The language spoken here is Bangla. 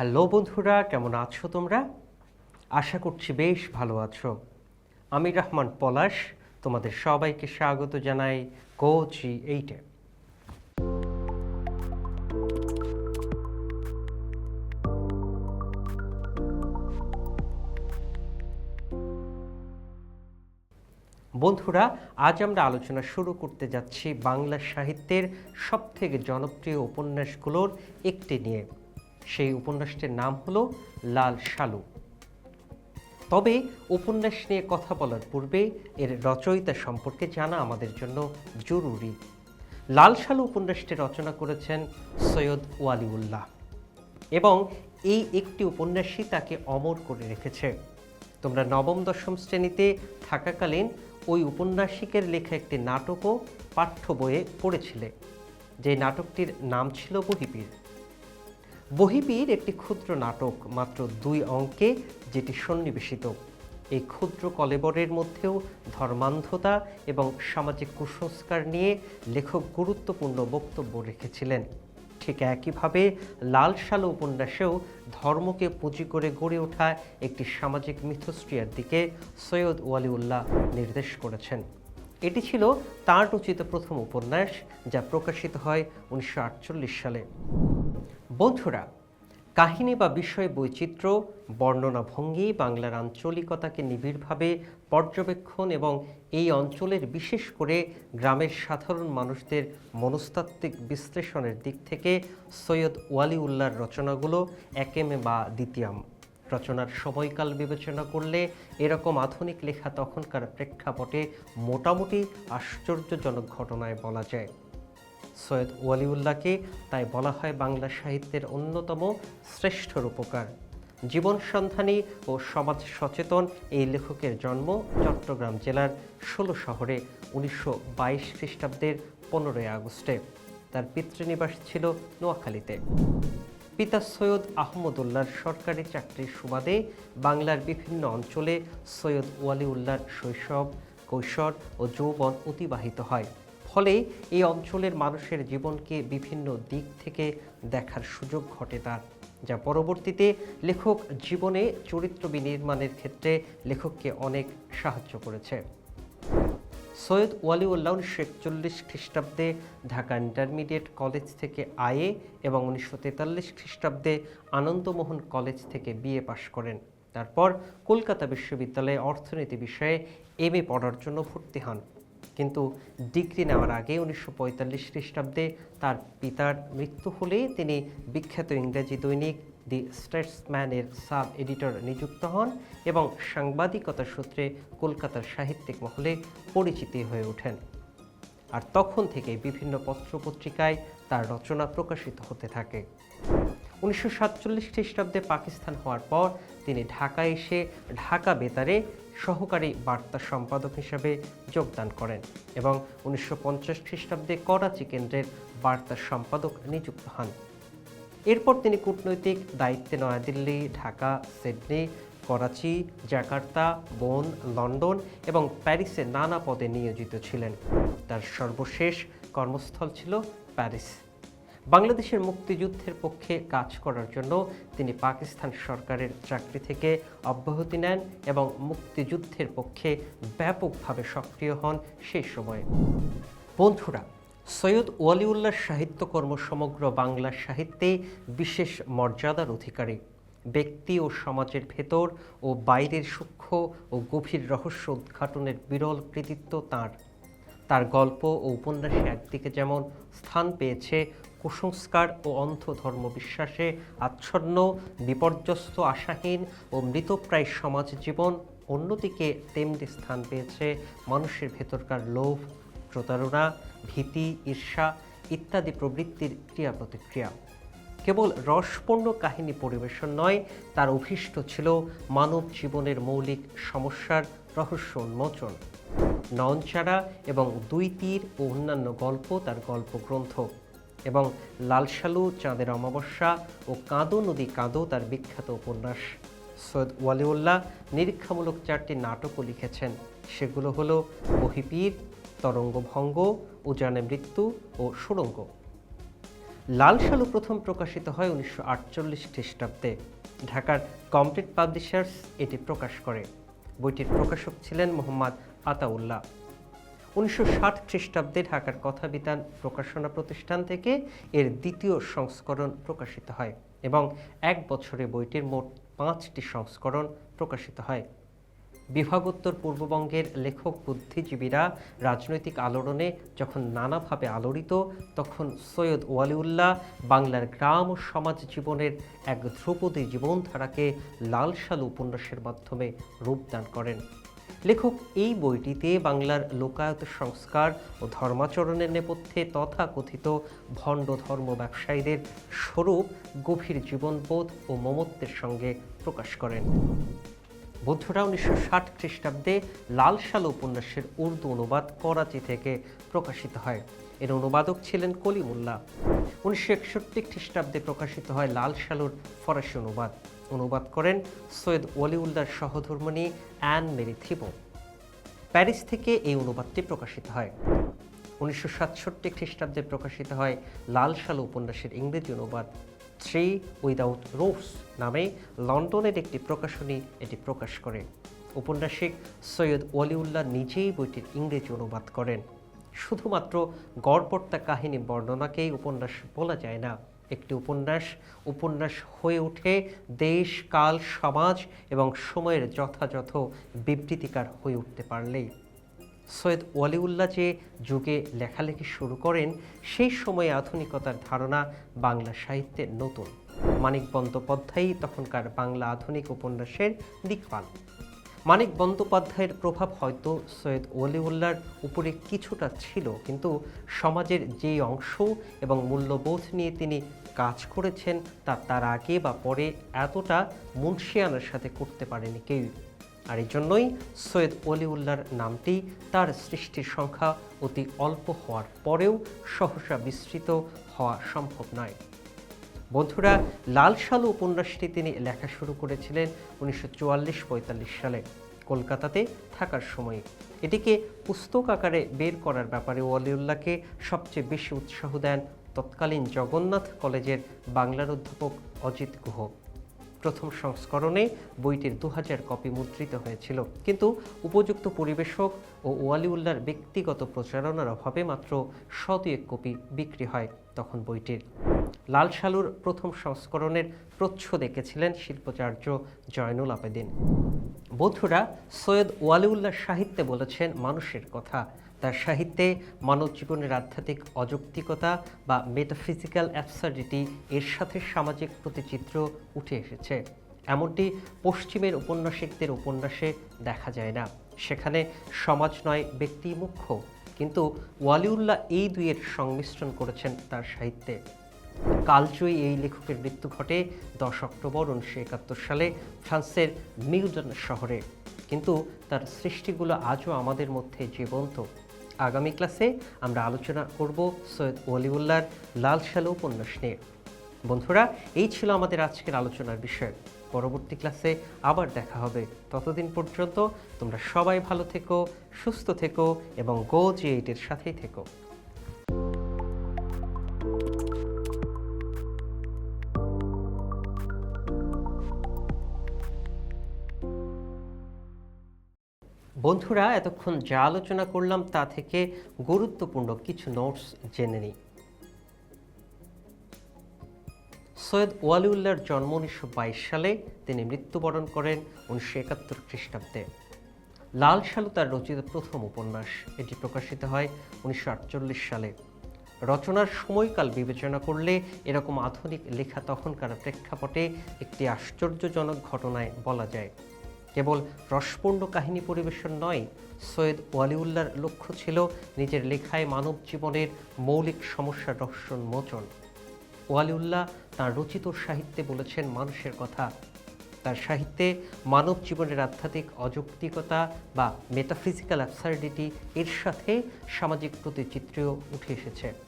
হ্যালো বন্ধুরা, কেমন আছো তোমরা? আশা করছি বেশ ভালো আছো। আমি রহমান পলাশ, তোমাদের সবাইকে স্বাগত জানাই কোচি এইটে বন্ধুরা, আজ আমরা আলোচনা শুরু করতে যাচ্ছি বাংলা সাহিত্যের সবথেকে জনপ্রিয় উপন্যাসগুলোর একটি নিয়ে। সেই উপন্যাসটির নাম হলো লাল শালু। তবে উপন্যাস নিয়ে কথা বলার পূর্বে এর রচয়িতা সম্পর্কে জানা আমাদের জন্য জরুরি। লাল শালু উপন্যাসটি রচনা করেছেন সৈয়দ ওয়ালিউল্লাহ এবং এই একটি উপন্যাসই তাকে অমর করে রেখেছে। তোমরা নবম, দশম শ্রেণীতে থাকাকালীন ওই উপন্যাসিকের লেখা একটি নাটকও পাঠ্য বইয়ে পড়েছিলে। যে নাটকটির নাম ছিল বহিপীর বহিপীর একটি ক্ষুদ্র নাটক মাত্র দুই অঙ্কে, যেটি সন্নিবেশিত। এই ক্ষুদ্র কলেবরের মধ্যেও ধর্মান্ধতা এবং সামাজিক কুসংস্কার নিয়ে লেখক গুরুত্বপূর্ণ বক্তব্য রেখেছিলেন। ঠিক একইভাবে লাল সালো উপন্যাসেও ধর্মকে পুঁজি করে গড়ে ওঠা একটি সামাজিক মিথস্ক্রিয়ার দিকে সৈয়দ ওয়ালিউল্লাহ নির্দেশ করেছেন। এটি ছিল তাঁর রচিত প্রথম উপন্যাস, যা প্রকাশিত হয় উনিশশো আটচল্লিশ সালে। বন্ধুরা, কাহিনী বা বিষয় বৈচিত্র্য, বর্ণনা ভঙ্গি, বাংলার আঞ্চলিকতাকে নিবিড়ভাবে পর্যবেক্ষণ এবং এই অঞ্চলের বিশেষ করে গ্রামের সাধারণ মানুষদের মনস্তাত্ত্বিক বিশ্লেষণের দিক থেকে সৈয়দ ওয়ালিউল্লাহর রচনাগুলো একেমে বা দ্বিতীয়াম। রচনার সময়কাল বিবেচনা করলে এরকম আধুনিক লেখা তখনকার প্রেক্ষাপটে মোটামুটি আশ্চর্যজনক ঘটনায় বলা যায়। সৈয়দ ওয়ালিউল্লাহকে, তাই বলা হয় বাংলা সাহিত্যের অন্যতম শ্রেষ্ঠ রূপকার। জীবন সন্ধানী ও সমাজ সচেতন এই লেখকের জন্ম চট্টগ্রাম জেলার ষোলো শহরে উনিশশো বাইশ খ্রিস্টাব্দের পনেরোই আগস্টে। তার পিতৃনিবাস ছিল নোয়াখালীতে। পিতা সৈয়দ আহমদুল্লাহর সরকারি চাকরির সুবাদে বাংলার বিভিন্ন অঞ্চলে সৈয়দ ওয়ালিউল্লাহর শৈশব, কৈশোর ও যৌবন অতিবাহিত হয়। ফলে এই অঞ্চলের মানুষের জীবনকে বিভিন্ন দিক থেকে দেখার সুযোগ ঘটে তার, যা পরবর্তীতে লেখক জীবনে চরিত্র বিনির্মাণের ক্ষেত্রে লেখককে অনেক সাহায্য করেছে। সৈয়দ ওয়ালিউল্লাহ উনিশশো একচল্লিশ খ্রিস্টাব্দে ঢাকা ইন্টারমিডিয়েট কলেজ থেকে আইএ এবং উনিশশো তেতাল্লিশ খ্রিস্টাব্দে আনন্দমোহন কলেজ থেকে বিএ পাশ করেন। তারপর কলকাতা বিশ্ববিদ্যালয়ে অর্থনীতি বিষয়ে এম এ পড়ার জন্য ভর্তি হন। কিন্তু ডিগ্রি নেওয়ার আগে উনিশশো পঁয়তাল্লিশ খ্রিস্টাব্দে তার পিতার মৃত্যু হলে তিনি বিখ্যাত ইংরেজি দৈনিক দি স্টেটসম্যানের সাব এডিটর নিযুক্ত হন এবং সাংবাদিকতা সূত্রে কলকাতার সাহিত্যিক মহলে পরিচিতি হয়ে ওঠেন। আর তখন থেকে বিভিন্ন পত্রপত্রিকায় তার রচনা প্রকাশিত হতে থাকে। উনিশশো সাতচল্লিশ খ্রিস্টাব্দে পাকিস্তান হওয়ার পর তিনি ঢাকায় এসে ঢাকা বেতারে সহকারী বার্তা সম্পাদক হিসাবে যোগদান করেন এবং উনিশশো পঞ্চাশ খ্রিস্টাব্দে করাচি কেন্দ্রের বার্তা সম্পাদক নিযুক্ত হন। এরপর তিনি কূটনৈতিক দায়িত্বে New Delhi, Dhaka, Sydney, Karachi, Jakarta, Bonn, London এবং প্যারিসে নানা পদে নিয়োজিত ছিলেন। তার সর্বশেষ কর্মস্থল ছিল প্যারিস। বাংলাদেশের মুক্তিযুদ্ধের পক্ষে কাজ করার জন্য তিনি পাকিস্তান সরকারের চাকরি থেকে অব্যাহতি নেন এবং মুক্তিযুদ্ধের পক্ষে ব্যাপকভাবে সক্রিয় হন সেই সময়ে। বন্ধুরা, সৈয়দ ওয়ালিউল্লাহ সাহিত্যকর্ম সমগ্র বাংলা সাহিত্যে বিশেষ মর্যাদার অধিকারী। ব্যক্তি ও সমাজের ভেতর ও বাইরের সূক্ষ্ম ও গভীর রহস্য উদ্ঘাটনের বিরল কৃতিত্ব তাঁর। তার গল্প ও উপন্যাসে একদিকে যেমন স্থান পেয়েছে কুসংস্কার ও অন্ধ ধর্ম বিশ্বাসে আচ্ছন্ন, বিপর্যস্ত, আশাহীন ও মৃতপ্রায় সমাজ জীবন অন্যদিকে তেমনি স্থান পেয়েছে মানুষের ভেতরকার লোভ, প্রতারণা, ভীতি, ঈর্ষা ইত্যাদি প্রবৃত্তির ক্রিয়া প্রতিক্রিয়া। কেবল রসপূর্ণ কাহিনী পরিবেশন নয়, তার অভীষ্ট ছিল মানব জীবনের মৌলিক সমস্যার রহস্য উন্মোচন। নয়নচারা এবং দুই তীর ও অন্যান্য গল্প তার গল্প গ্রন্থ এবং লালসালু চাঁদের অমাবস্যা ও কাঁদো নদী কাঁদো তার বিখ্যাত উপন্যাস। সৈয়দ ওয়ালিউল্লাহ নিরীক্ষামূলক চারটি নাটকও লিখেছেন। সেগুলো হলো বহিপীর, তরঙ্গভঙ্গ, উজানে মৃত্যু ও সুরঙ্গ। লাল সালু প্রথম প্রকাশিত হয় উনিশশো আটচল্লিশ খ্রিস্টাব্দে। ঢাকার কমপ্লিট পাবলিশার্স এটি প্রকাশ করে। বইটির প্রকাশক ছিলেন মোহাম্মদ আতাউল্লাহ। উনিশশো ষাট খ্রিস্টাব্দে ঢাকার কথাবিতান প্রকাশনা প্রতিষ্ঠান থেকে এর দ্বিতীয় সংস্করণ প্রকাশিত হয় এবং এক বছরে বইটির মোট পাঁচটি সংস্করণ প্রকাশিত হয়। বিভাগোত্তর পূর্ববঙ্গের লেখক বুদ্ধিজীবীরা রাজনৈতিক আলোড়নে যখন নানাভাবে আলোড়িত, তখন সৈয়দ ওয়ালিউল্লাহ বাংলার গ্রাম ও সমাজ জীবনের এক ধ্রুপদী জীবনধারাকে লাল সালু উপন্যাসের মাধ্যমে রূপদান করেন। লেখক এই বইটিতে বাংলার লোকায়ত সংস্কার ও ধর্মাচরণের নেপথ্যে তথাকথিত ভণ্ড ধর্ম ব্যবসায়ীদের স্বরূপ গভীর জীবনবোধ ও মমত্বের সঙ্গে প্রকাশ করেন। বৌদ্ধরা উনিশশো ষাট খ্রিস্টাব্দে লাল সাল উপন্যাসের উর্দু অনুবাদ করাচি থেকে প্রকাশিত হয়। এর অনুবাদক ছিলেন কলিমুল্লাহ। উনিশশো একষট্টি খ্রিস্টাব্দে প্রকাশিত হয় লাল সালুর ফরাসি অনুবাদ। অনুবাদ করেন সৈয়দ ওয়ালিউল্লাহর সহধর্মণী অ্যান মেরি থিবো। প্যারিস থেকে এই অনুবাদটি প্রকাশিত হয়। উনিশশো সাতষট্টি খ্রিস্টাব্দে প্রকাশিত হয় লাল সালু উপন্যাসের ইংরেজি অনুবাদ থ্রি উইদাউট রোস নামে লন্ডনের একটি প্রকাশনী এটি প্রকাশ করে। উপন্যাসিক সৈয়দ ওয়ালিউল্লাহ নিজেই বইটির ইংরেজি অনুবাদ করেন। শুধুমাত্র গড়পড়তা কাহিনী বর্ণনাকেই উপন্যাস বলা যায় না। একটি উপন্যাস উপন্যাস হয়ে ওঠে দেশ, কাল, সমাজ এবং সময়ের যথাযথ বিবৃতিকার হয়ে উঠতে পারলেই। সৈয়দ ওয়ালিউল্লাহ যে যুগে লেখালেখি শুরু করেন, সেই সময়ে আধুনিকতার ধারণা বাংলা সাহিত্যে নতুন। মানিক বন্দ্যোপাধ্যায়ই তখনকার বাংলা আধুনিক উপন্যাসের দিকপাল মানিক বন্দ্যোপাধ্যায়ের প্রভাব হয়তো সৈয়দ ওয়ালিউল্লাহর উপরে কিছুটা ছিল, কিন্তু সমাজের যে অংশ এবং মূল্যবোধ নিয়ে তিনি কাজ করেছেন, তা তার আগে বা পরে এতটা মুন্সিয়ানার সাথে করতে পারেনি কেউ। আর এই জন্যই সৈয়দ অলিউল্লাহর নামটি তার সৃষ্টির সংখ্যা অতি অল্প হওয়ার পরেও সহসা বিস্তৃত হওয়া সম্ভব নয়। বন্ধুরা, লাল সালু উপন্যাসটি তিনি লেখা শুরু করেছিলেন উনিশশো চুয়াল্লিশ পঁয়তাল্লিশ সালে, কলকাতাতে থাকার সময়ে। এটিকে পুস্তক আকারে বের করার ব্যাপারে ওয়ালিউল্লাহকে সবচেয়ে বেশি উৎসাহ দেন তৎকালীন জগন্নাথ কলেজের বাংলার অধ্যাপক অজিত গুহ। প্রথম সংস্করণে বইটির দু হাজার কপি মুদ্রিত হয়েছিল, কিন্তু উপযুক্ত পরিবেশক ও ওয়ালিউল্লাহর ব্যক্তিগত প্রচারণার অভাবে মাত্র শত এক কপি বিক্রি হয় তখন বইটির। লাল সালুর প্রথম সংস্করণের প্রচ্ছদ এঁকেছিলেন শিল্পাচার্য জয়নুল আবেদিন। বন্ধুরা সৈয়দ ওয়ালিউল্লাহ সাহিত্যে বলেছেন, মানুষের কথা। তার সাহিত্যে মানব জীবনের আধ্যাত্মিক অযৌক্তিকতা বা মেটাফিজিক্যাল অ্যাবসার্ডিটি এর সাথে সামাজিক প্রতিচিত্র উঠে এসেছে। এমনটি পশ্চিমের উপন্যাসিকদের উপন্যাসে দেখা যায় না। সেখানে সমাজ নয়, ব্যক্তি মুখ্য। কিন্তু ওয়ালিউল্লাহ এই দুইয়ের সংমিশ্রণ করেছেন তার সাহিত্যে। কালজয়ী এই লেখকের মৃত্যু ঘটে দশ অক্টোবর উনিশশো একাত্তর সালে ফ্রান্সের মিউডন শহরে। কিন্তু তার সৃষ্টিগুলো আজও আমাদের মধ্যে জীবন্ত। আগামী ক্লাসে আমরা আলোচনা করব সৈয়দ ওয়ালিউল্লাহর লাল সালো উপন্যাস নিয়ে। বন্ধুরা, এই ছিল আমাদের আজকের আলোচনার বিষয়। পরবর্তী ক্লাসে আবার দেখা হবে। ততদিন পর্যন্ত তোমরা সবাই ভালো থেকো, সুস্থ থেকো এবং গো জি এইটের সাথেই থেকো। বন্ধুরা, এতক্ষণ যা আলোচনা করলাম তা থেকে গুরুত্বপূর্ণ কিছু নোটস জেনে নিই। সৈয়দ ওয়ালিউল্লাহর জন্ম উনিশশো বাইশ সালে। তিনি মৃত্যুবরণ করেন উনিশশো একাত্তর খ্রিস্টাব্দে। লাল সালু তার রচিত প্রথম উপন্যাস, এটি প্রকাশিত হয় উনিশশো আটচল্লিশ সালে। রচনার সময়কাল বিবেচনা করলে এরকম আধুনিক লেখা তখনকার প্রেক্ষাপটে একটি আশ্চর্যজনক ঘটনায় বলা যায়। কেবল রসপূর্ণ কাহিনী পরিবেশন নয়, সৈয়দ ওয়ালিউল্লাহর লক্ষ্য ছিল নিজের লেখায় মানব জীবনের মৌলিক সমস্যার রহস্য মোচন ওয়ালিউল্লাহ তাঁর রচিত সাহিত্যে বলেছেন মানুষের কথা। তার সাহিত্যে মানব জীবনের আধ্যাত্মিক অযৌক্তিকতা বা মেটাফিজিক্যাল অ্যাবসার্ডিটি এর সাথে সামাজিক প্রতিচিত্রেও উঠে এসেছে।